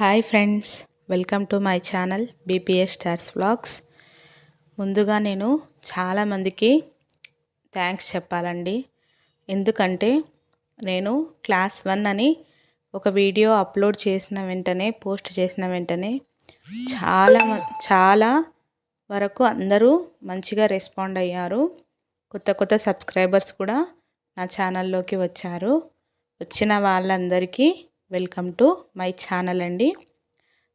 Hi friends welcome to my channel BPS stars vlogs. ముందుగా నేను చాలామందికి థ్యాంక్స్ చెప్పాలండి. ఎందుకంటే నేను క్లాస్ వన్ అని ఒక వీడియో అప్లోడ్ చేసిన వెంటనే పోస్ట్ చేసిన వెంటనే చాలా చాలా వరకు అందరూ మంచిగా రెస్పాండ్ అయ్యారు. కొత్త కొత్త సబ్స్క్రైబర్స్ కూడా నా ఛానల్లోకి వచ్చారు. వచ్చిన వాళ్ళందరికీ వెల్కమ్ టు మై ఛానల్ అండి.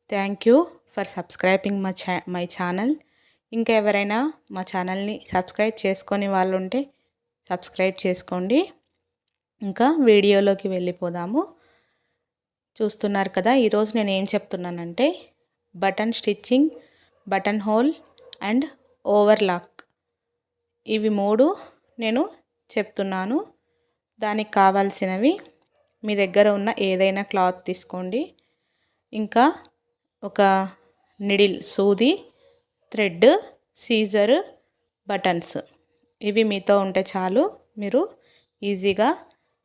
థ్యాంక్ యూ ఫర్ సబ్స్క్రైబింగ్ మా ఛా మై ఛానల్. ఇంకా ఎవరైనా మా ఛానల్ని సబ్స్క్రైబ్ చేసుకొని వాళ్ళు ఉంటే సబ్స్క్రైబ్ చేసుకోండి. ఇంకా వీడియోలోకి వెళ్ళిపోదాము. చూస్తున్నారు కదా ఈరోజు నేను ఏం చెప్తున్నానంటే button stitching button hole and overlock ఇవి మూడు నేను చెప్తున్నాను. దానికి కావాల్సినవి మీ దగ్గర ఉన్న ఏదైనా క్లాత్ తీసుకోండి. ఇంకా ఒక నిడిల్ సూది థ్రెడ్ సీజర్ బటన్స్. ఇవి మీతో ఉంటే చాలు మీరు ఈజీగా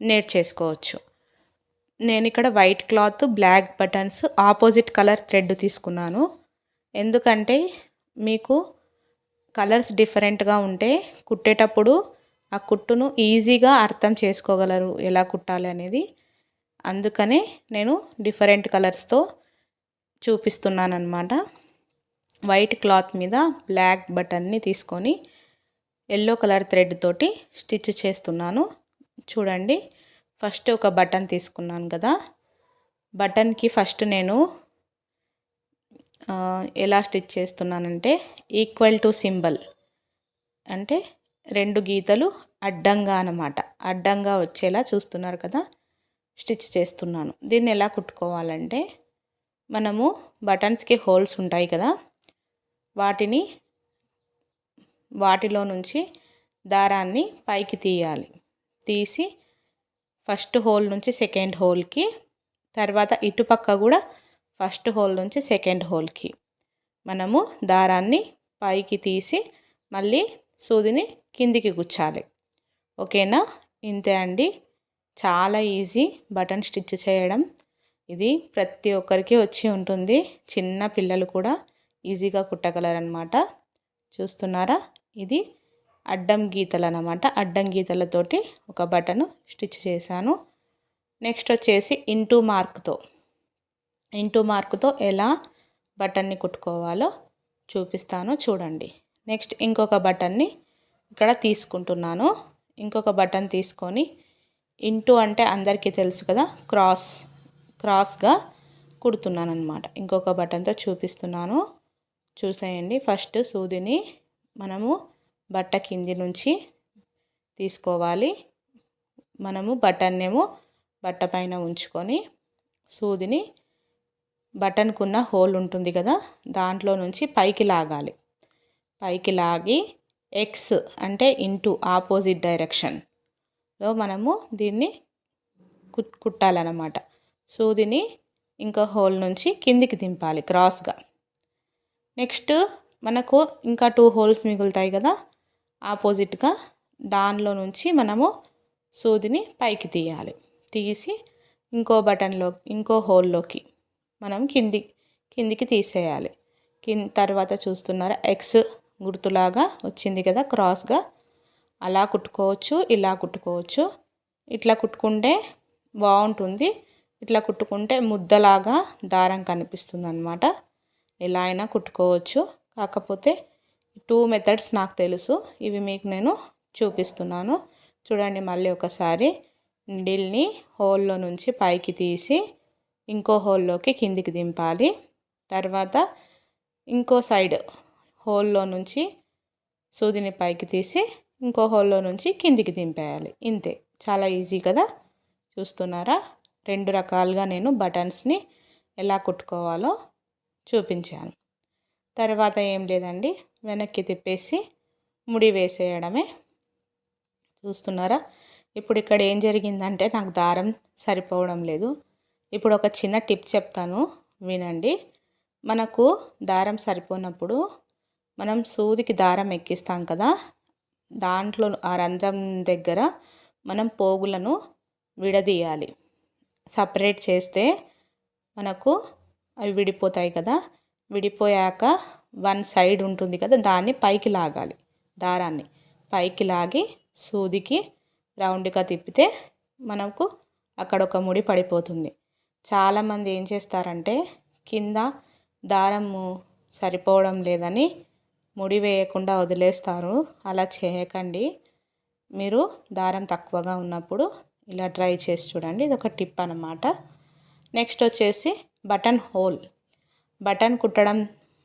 నేర్చేసుకోవచ్చు నేను ఇక్కడ white cloth black buttons opposite colour thread తీసుకున్నాను. ఎందుకంటే మీకు కలర్స్ డిఫరెంట్గా ఉంటే కుట్టేటప్పుడు ఆ కుట్టును ఈజీగా అర్థం చేసుకోగలరు ఎలా కుట్టాలి అనేది. అందుకనే నేను డిఫరెంట్ కలర్స్తో చూపిస్తున్నాను అనమాట వైట్ క్లాత్ మీద బ్లాక్ బటన్ని తీసుకొని ఎల్లో కలర్ థ్రెడ్ తోటి స్టిచ్ చేస్తున్నాను. చూడండి ఫస్ట్ ఒక బటన్ తీసుకున్నాను కదా. బటన్కి ఫస్ట్ నేను ఎలా స్టిచ్ చేస్తున్నానంటే ఈక్వల్ టు సింబల్ అంటే రెండు గీతలు అడ్డంగా అనమాట అడ్డంగా వచ్చేలా చూస్తున్నారు కదా. స్టిచ్ చేస్తున్నాను. దీన్ని ఎలా కుట్టుకోవాలంటే మనము బటన్స్కి హోల్స్ ఉంటాయి కదా వాటిని వాటిలో నుంచి దారాన్ని పైకి తీయాలి. తీసి ఫస్ట్ హోల్ నుంచి సెకండ్ హోల్కి తర్వాత ఇటుపక్క కూడా ఫస్ట్ హోల్ నుంచి సెకండ్ హోల్కి మనము దారాన్ని పైకి తీసి మళ్ళీ సూదిని కిందికి గుచ్చాలి. ఓకేనా? ఇంతే అండి. చాలా ఈజీ బటన్ స్టిచ్ చేయడం. ఇది ప్రతి ఒక్కరికి వచ్చి ఉంటుంది. చిన్న పిల్లలు కూడా ఈజీగా కుట్టగలరనమాట చూస్తున్నారా? ఇది అడ్డం గీతలు అనమాట అడ్డం గీతలతోటి ఒక బటన్ స్టిచ్ చేశాను. నెక్స్ట్ వచ్చేసి ఇంటూ మార్క్తో. ఇంటూ మార్క్తో ఎలా బటన్ని కుట్టుకోవాలో చూపిస్తాను. చూడండి. నెక్స్ట్ ఇంకొక బటన్ని ఇక్కడ తీసుకుంటున్నాను. ఇంకొక బటన్ తీసుకొని ఇంటూ అంటే అందరికీ తెలుసు కదా క్రాస్ క్రాస్గా కుడుతున్నాను అనమాట ఇంకొక బటన్తో చూపిస్తున్నాను. చూసేయండి. ఫస్ట్ సూదిని మనము బట్ట కింది నుంచి తీసుకోవాలి. మనము బటన్నేమో బట్ట పైన ఉంచుకొని సూదిని బటన్కున్న హోల్ ఉంటుంది కదా దాంట్లో నుంచి పైకి లాగాలి. పైకి లాగి ఎక్స్ అంటే ఇంటూ ఆపోజిట్ డైరెక్షన్. లో మనము దీన్ని కుట్ కుట్టాలన్నమాట. సూదిని ఇంకో హోల్ నుంచి కిందికి దింపాలి క్రాస్గా. నెక్స్ట్ మనకు ఇంకా టూ హోల్స్ మిగులుతాయి కదా ఆపోజిట్గా దానిలో నుంచి మనము సూదిని పైకి తీయాలి. తీసి ఇంకో బటన్లో ఇంకో హోల్లోకి మనం కింది కిందికి తీసేయాలి. కింద తర్వాత చూస్తున్నారా ఎక్స్ గుర్తులాగా వచ్చింది కదా క్రాస్గా అలా కుట్టుకోవచ్చు ఇలా కుట్టుకోవచ్చు. ఇట్లా కుట్టుకుంటే బాగుంటుంది. ఇట్లా కుట్టుకుంటే ముద్దలాగా దారం కనిపిస్తుంది అనమాట ఎలా అయినా కుట్టుకోవచ్చు. కాకపోతే టూ మెథడ్స్ నాకు తెలుసు. ఇవి మీకు నేను చూపిస్తున్నాను. చూడండి మళ్ళీ ఒకసారి. నిడిల్ని హోల్లో నుంచి పైకి తీసి ఇంకో హోల్లోకి కిందికి దింపాలి. తర్వాత ఇంకో సైడ్ హోల్లో నుంచి సూదిని పైకి తీసి ఇంకో హోల్లో నుంచి కిందికి దింపేయాలి. ఇంతే. చాలా ఈజీ కదా? చూస్తున్నారా? రెండు రకాలుగా నేను బటన్స్ని ఎలా కుట్టుకోవాలో చూపించాను. తర్వాత ఏం లేదండి. వెనక్కి తిప్పేసి ముడి వేసేయడమే. చూస్తున్నారా? ఇప్పుడు ఇక్కడ ఏం జరిగిందంటే నాకు దారం సరిపోవడం లేదు. ఇప్పుడు ఒక చిన్న టిప్ చెప్తాను. వినండి. మనకు దారం సరిపోనప్పుడు మనం సూదికి దారం ఎక్కిస్తాం కదా? దాంట్లో ఆ రంధ్రం దగ్గర మనం పోగులను విడదీయాలి. సపరేట్ చేస్తే మనకు అవి విడిపోతాయి కదా. విడిపోయాక వన్ సైడ్ ఉంటుంది కదా దాన్ని పైకి లాగాలి దారాన్ని. పైకి లాగి సూదికి రౌండ్గా తిప్పితే మనకు అక్కడ ఒక ముడి పడిపోతుంది. చాలామంది ఏం చేస్తారంటే కింద దారము సరిపోవడం లేదని ముడి వేయకుండా వదిలేస్తారు. అలా చేయకండి. మీరు దారం తక్కువగా ఉన్నప్పుడు ఇలా ట్రై చేసి చూడండి. ఇది ఒక టిప్ అనమాట నెక్స్ట్ వచ్చేసి బటన్ హోల్. బటన్ కుట్టడం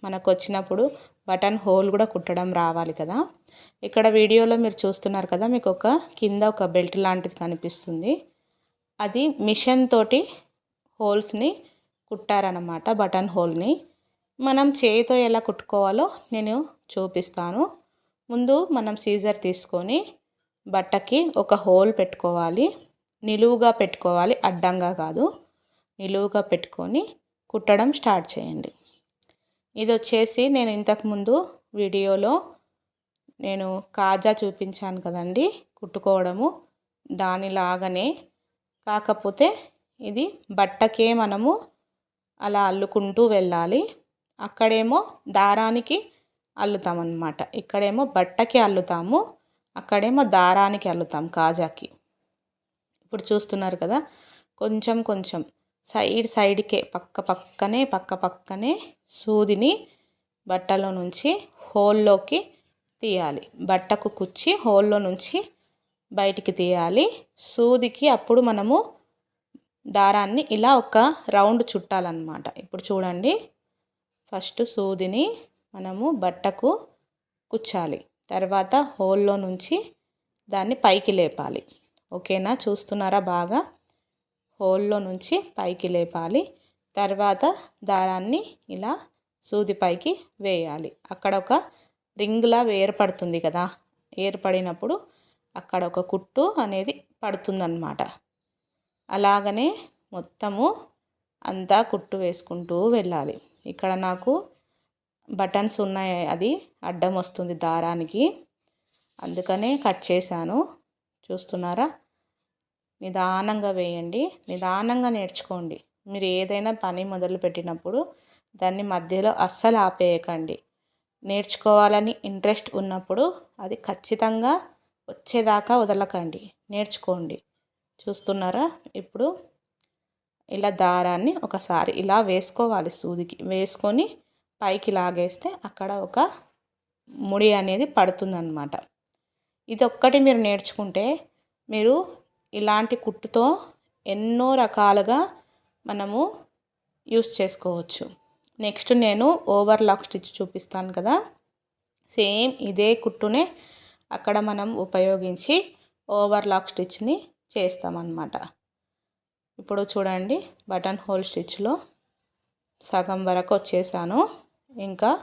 మనకు వచ్చినప్పుడు బటన్ హోల్ కూడా కుట్టడం రావాలి కదా. ఇక్కడ వీడియోలో మీరు చూస్తున్నారు కదా మీకు ఒక కింద ఒక బెల్ట్ లాంటిది కనిపిస్తుంది. అది మిషన్ తోటి హోల్స్ని కుట్టారనమాట బటన్ హోల్ని. మనం చేయితో ఎలా కుట్టుకోవాలో నేను చూపిస్తాను. ముందు మనం సీజర్ తీసుకొని బట్టకి ఒక హోల్ పెట్టుకోవాలి. నిలువుగా పెట్టుకోవాలి అడ్డంగా కాదు. నిలువుగా పెట్టుకొని కుట్టడం స్టార్ట్ చేయండి. ఇది వచ్చేసి నేను ఇంతకుముందు వీడియోలో నేను కాజా చూపించాను కదండి కుట్టుకోవడము. దానిలాగానే కాకపోతే ఇది బట్టకే మనము అలా అల్లుకుంటూ వెళ్ళాలి. అక్కడేమో దారానికి అల్లుతామన్నమాట. ఇక్కడేమో బట్టకి అల్లుతాము అక్కడేమో దారానికి అల్లుతాం కాజాకి. ఇప్పుడు చూస్తున్నారు కదా కొంచెం కొంచెం సైడ్ సైడ్కే పక్క పక్కనే పక్క పక్కనే సూదిని బట్టలో నుంచి హోల్లోకి తీయాలి. బట్టకు కుచ్చి హోల్లో నుంచి బయటికి తీయాలి. సూదికి అప్పుడు మనము దారాన్ని ఇలా ఒక రౌండ్ చుట్టాలన్నమాట. ఇప్పుడు చూడండి ఫస్ట్ సూదిని మనము బట్టకు కుచ్చాలి. తర్వాత హోల్లో నుంచి దాన్ని పైకి లేపాలి. ఓకేనా? చూస్తున్నారా బాగా? హోల్లో నుంచి పైకి లేపాలి. తర్వాత దారాన్ని ఇలా సూది పైకి వేయాలి. అక్కడ ఒక రింగ్లా ఏర్పడుతుంది కదా? ఏర్పడినప్పుడు అక్కడ ఒక కుట్టు అనేది పడుతుందన్నమాట. అలాగనే మొత్తము అంతా కుట్టు వేసుకుంటూ వెళ్ళాలి. ఇక్కడ నాకు బటన్స్ ఉన్నాయి అది అడ్డం వస్తుంది దారానికి. అందుకనే కట్ చేశాను. చూస్తున్నారా? నిదానంగా వేయండి. నిదానంగా నేర్చుకోండి. మీరు ఏదైనా పని మొదలు పెట్టినప్పుడు దాన్ని మధ్యలో అస్సలు ఆపేయకండి. నేర్చుకోవాలని ఇంట్రెస్ట్ ఉన్నప్పుడు అది ఖచ్చితంగా వచ్చేదాకా వదలకండి. నేర్చుకోండి. చూస్తున్నారా? ఇప్పుడు ఇలా దారాన్ని ఒకసారి ఇలా వేసుకోవాలి సూదికి. వేసుకొని పైకి లాగేస్తే అక్కడ ఒక ముడి అనేది పడుతుందన్నమాట. ఇది ఒక్కటి మీరు నేర్చుకుంటే మీరు ఇలాంటి కుట్టుతో ఎన్నో రకాలుగా మనము యూస్ చేసుకోవచ్చు. నెక్స్ట్ నేను ఓవర్లాక్ స్టిచ్ చూపిస్తాను కదా. సేమ్ ఇదే కుట్టునే అక్కడ మనం ఉపయోగించి ఓవర్లాక్ స్టిచ్ని చేస్తామన్నమాట. ఇప్పుడు చూడండి బటన్ హోల్ స్టిచ్లో సగం వరకు వచ్చేసాను. ఇంకా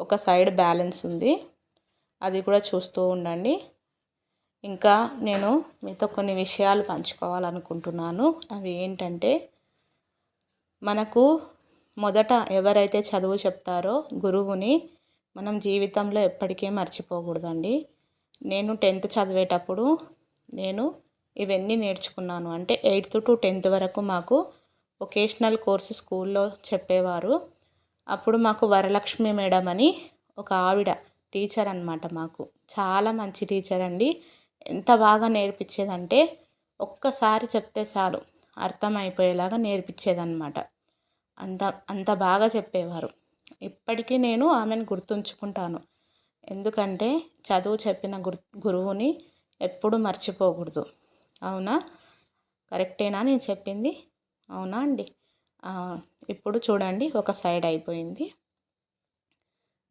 ఒక సైడ్ బ్యాలెన్స్ ఉంది. అది కూడా చూస్తూ ఉండండి. ఇంకా నేను మీతో కొన్ని విషయాలు పంచుకోవాలనుకుంటున్నాను. అవి ఏంటంటే మనకు మొదట ఎవరైతే చదువు చెప్తారో గురువుని మనం జీవితంలో ఎప్పటికీ మర్చిపోకూడదండి. నేను టెన్త్ చదివేటప్పుడు నేను ఇవన్నీ నేర్చుకున్నాను. అంటే ఎయిత్ టు టెన్త్ వరకు మాకు వొకేషనల్ కోర్సు స్కూల్లో చెప్పేవారు. అప్పుడు మాకు వరలక్ష్మి మేడం అని ఒక ఆవిడ టీచర్ అనమాట మాకు. చాలా మంచి టీచర్ అండి. ఎంత బాగా నేర్పించేదంటే ఒక్కసారి చెప్తే చాలు అర్థమైపోయేలాగా నేర్పించేదన్నమాట. అంత అంత బాగా చెప్పేవారు. ఇప్పటికీ నేను ఆమెను గుర్తుంచుకుంటాను. ఎందుకంటే చదువు చెప్పిన గురు గురువుని ఎప్పుడు మర్చిపోకూడదు. అవునా? కరెక్టేనా నేను చెప్పింది? అవునా అండి? ఇప్పుడు చూడండి ఒక సైడ్ అయిపోయింది.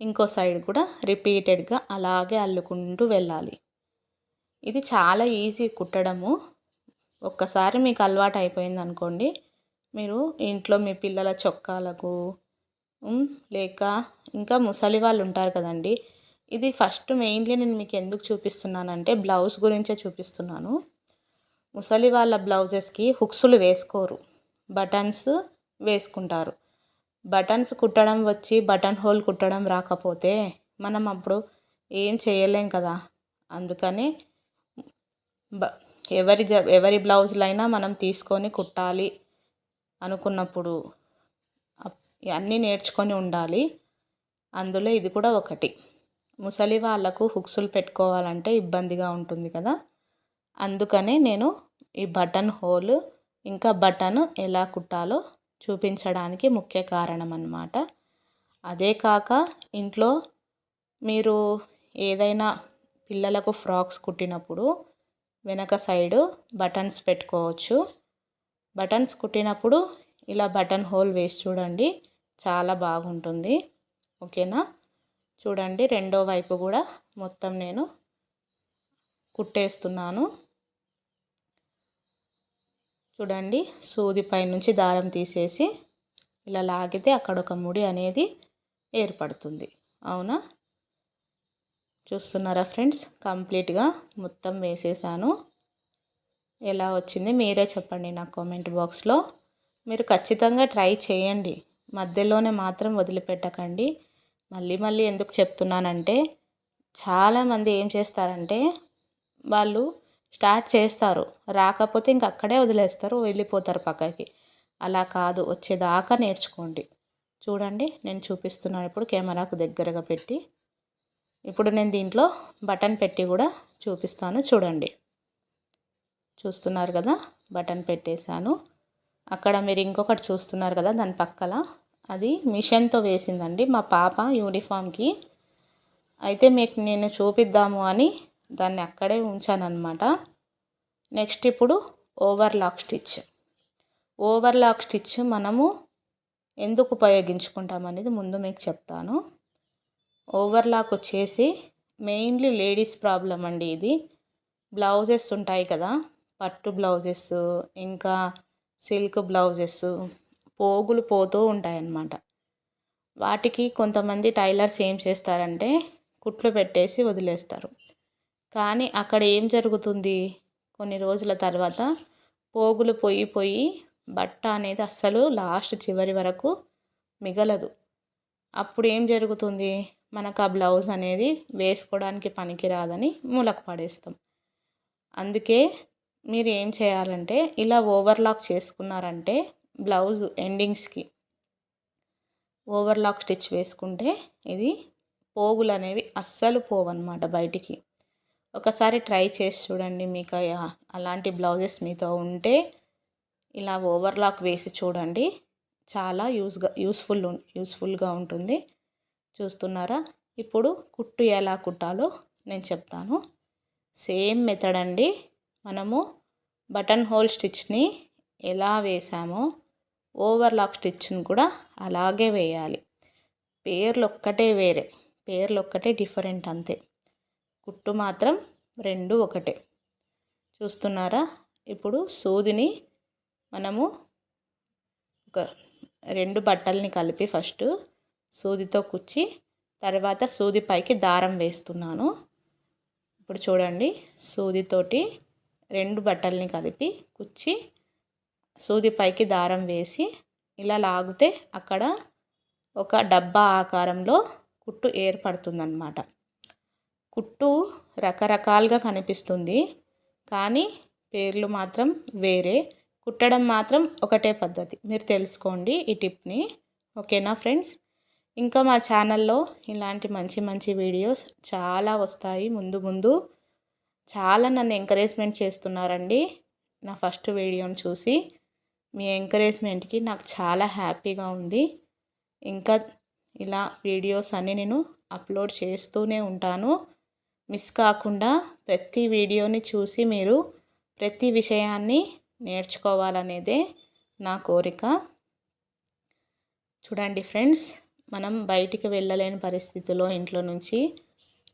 ఇంకో సైడ్ కూడా రిపీటెడ్గా అలాగే అల్లుకుంటూ వెళ్ళాలి. ఇది చాలా ఈజీ కుట్టడము. ఒక్కసారి మీకు అలవాటు అయిపోయింది అనుకోండి మీరు ఇంట్లో మీ పిల్లల చొక్కాలకు లేక ఇంకా ముసలి వాళ్ళు ఉంటారు కదండి ఇది ఫస్ట్ మెయిన్లీ నేను మీకు ఎందుకు చూపిస్తున్నానంటే బ్లౌజ్ గురించే చూపిస్తున్నాను. ముసలి వాళ్ళ బ్లౌజెస్కి హుక్స్లు వేసుకోరు. బటన్స్ వేసుకుంటారు. బటన్స్ కుట్టడం వచ్చి బటన్ హోల్ కుట్టడం రాకపోతే మనం అప్పుడు ఏం చేయలేం కదా. అందుకని బ ఎవరి జ ఎవరి బ్లౌజులైనా మనం తీసుకొని కుట్టాలి అనుకున్నప్పుడు అన్నీ నేర్చుకొని ఉండాలి. అందులో ఇది కూడా ఒకటి. ముసలి వాళ్ళకు హుక్సులు పెట్టుకోవాలంటే ఇబ్బందిగా ఉంటుంది కదా. అందుకనే నేను ఈ బటన్ హోల్ ఇంకా బటన్ ఎలా కుట్టాలో చూపించడానికి ముఖ్య కారణం అన్నమాట అదే కాక ఇంట్లో మీరు ఏదైనా పిల్లలకు ఫ్రాక్స్ కుట్టినప్పుడు వెనక సైడు బటన్స్ పెట్టుకోవచ్చు. బటన్స్ కుట్టినప్పుడు ఇలా బటన్ హోల్ వేసి చూడండి చాలా బాగుంటుంది. ఓకేనా? చూడండి రెండో వైపు కూడా మొత్తం నేను కుట్టేస్తున్నాను. చూడండి సూది పైనుంచి దారం తీసేసి ఇలా లాగితే అక్కడ ఒక ముడి అనేది ఏర్పడుతుంది. అవునా? చూస్తున్నారా ఫ్రెండ్స్? కంప్లీట్గా మొత్తం వేసేసాను. ఎలా వచ్చింది మీరే చెప్పండి నా కామెంట్ బాక్స్లో. మీరు ఖచ్చితంగా ట్రై చేయండి. మధ్యలోనే మాత్రం వదిలిపెట్టకండి. మళ్ళీ మళ్ళీ ఎందుకు చెప్తున్నానంటే చాలామంది ఏం చేస్తారంటే వాళ్ళు స్టార్ట్ చేస్తారు. రాకపోతే ఇంక అక్కడే వదిలేస్తారు. వెళ్ళిపోతారు పక్కకి. అలా కాదు. వచ్చేదాకా నేర్చుకోండి. చూడండి. నేను చూపిస్తున్నాను. ఇప్పుడు కెమెరాకు దగ్గరగా పెట్టి. ఇప్పుడు నేను దీంట్లో బటన్ పెట్టి కూడా చూపిస్తాను. చూడండి. చూస్తున్నారు కదా? బటన్ పెట్టేశాను. అక్కడ మీరు ఇంకొకటి చూస్తున్నారు కదా? దాని పక్కల. అది మిషన్తో వేసిందండి. మా పాప యూనిఫామ్కి. అయితే మీకు నేను చూపిద్దాము అని దాన్ని అక్కడే ఉంచానన్నమాట. నెక్స్ట్ ఇప్పుడు ఓవర్లాక్ స్టిచ్. ఓవర్లాక్ స్టిచ్ మనము ఎందుకు ఉపయోగించుకుంటాం అనేది ముందు మీకు చెప్తాను. ఓవర్లాక్ వచ్చేసి మెయిన్లీ లేడీస్ ప్రాబ్లం అండి ఇది. బ్లౌజెస్ ఉంటాయి కదా పట్టు బ్లౌజెస్ ఇంకా సిల్క్ బ్లౌజెస్ పోగులు పోతూ ఉంటాయన్నమాట. వాటికి కొంతమంది టైలర్స్ ఏం చేస్తారంటే కుట్లు పెట్టేసి వదిలేస్తారు. కానీ అక్కడ ఏం జరుగుతుంది? కొన్ని రోజుల తర్వాత పోగులు పోయి పోయి బట్ట అనేది అస్సలు లాస్ట్ చివరి వరకు మిగలదు. అప్పుడు ఏం జరుగుతుంది? మనకు ఆ బ్లౌజ్ అనేది వేసుకోవడానికి పనికిరాదని మూలకు పడేస్తాం. అందుకే మీరు ఏం చేయాలంటే ఇలా ఓవర్లాక్ చేసుకున్నారంటే బ్లౌజ్ ఎండింగ్స్కి ఓవర్లాక్ స్టిచ్ వేసుకుంటే ఇది పోగులు అనేవి అస్సలు పోవన్నమాట బయటికి. ఒకసారి ట్రై చేసి చూడండి మీకు అలాంటి బ్లౌజెస్ మీతో ఉంటే ఇలా ఓవర్లాక్ వేసి చూడండి. చాలా యూస్గా యూస్ఫుల్ యూస్ఫుల్గా ఉంటుంది. చూస్తున్నారా? ఇప్పుడు కుట్టు ఎలా కుట్టాలో నేను చెప్తాను. సేమ్ మెథడ్ అండి. మనము బటన్ హోల్ స్టిచ్ని ఎలా వేసామో ఓవర్లాక్ స్టిచ్ని కూడా అలాగే వేయాలి. పేర్లు ఒక్కటే వేరే పేర్లు ఒక్కటే డిఫరెంట్ అంతే. కుట్టు మాత్రం రెండు ఒకటే. చూస్తున్నారా? ఇప్పుడు సూదిని మనము ఒక రెండు బట్టల్ని కలిపి ఫస్ట్ సూదితో కుచ్చి తర్వాత సూది పైకి దారం వేస్తున్నాను. ఇప్పుడు చూడండి సూదితోటి రెండు బట్టల్ని కలిపి కుచ్చి సూది పైకి దారం వేసి ఇలా లాగితే అక్కడ ఒక డబ్బా ఆకారంలో కుట్టు ఏర్పడుతుందన్నమాట. కుట్టు రకరకాలుగా కనిపిస్తుంది. కానీ పేర్లు మాత్రం వేరే. కుట్టడం మాత్రం ఒకటే పద్ధతి. మీరు తెలుసుకోండి ఈ టిప్ని. ఓకేనా ఫ్రెండ్స్? ఇంకా మా ఛానల్లో ఇలాంటి మంచి మంచి వీడియోస్ చాలా వస్తాయి ముందు ముందు. చాలా నన్ను ఎంకరేజ్మెంట్ చేస్తున్నారండి నా ఫస్ట్ వీడియోని చూసి. మీ ఎంకరేజ్మెంట్కి నాకు చాలా హ్యాపీగా ఉంది. ఇంకా ఇలా వీడియోస్ అన్నీ నేను అప్లోడ్ చేస్తూనే ఉంటాను. మిస్ కాకుండా ప్రతి వీడియోని చూసి మీరు ప్రతి విషయాన్ని నేర్చుకోవాలనేదే నా కోరిక. చూడండి ఫ్రెండ్స్ మనం బయటికి వెళ్ళలేని పరిస్థితిలో ఇంట్లో నుంచి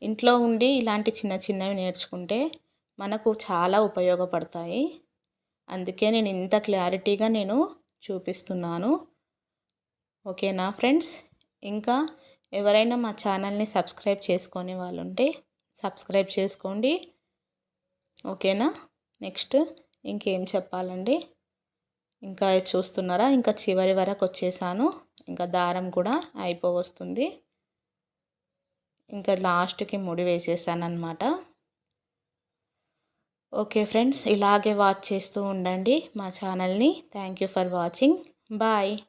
ఇంట్లో ఉండి ఇలాంటి చిన్న చిన్నవి నేర్చుకుంటే మనకు చాలా ఉపయోగపడతాయి. అందుకే నేను ఇంత క్లారిటీగా నేను చూపిస్తున్నాను. ఓకేనా ఫ్రెండ్స్? ఇంకా ఎవరైనా మా ఛానల్ని సబ్స్క్రైబ్ చేసుకొని వాళ్ళు ఉంటే సబ్స్క్రైబ్ చేసుకోండి. ఓకేనా? నెక్స్ట్ ఇంకేం చెప్పాలండి? ఇంకా చూస్తున్నారా? ఇంకా చివరి వరకు వచ్చేసాను. ఇంకా దారం కూడా అయిపోవస్తుంది. ఇంకా లాస్ట్కి ముడి వేసేసాను ఓకే ఫ్రెండ్స్ ఇలాగే వాచ్ చేస్తూ ఉండండి మా ఛానల్ని. Thank you for watching. Bye.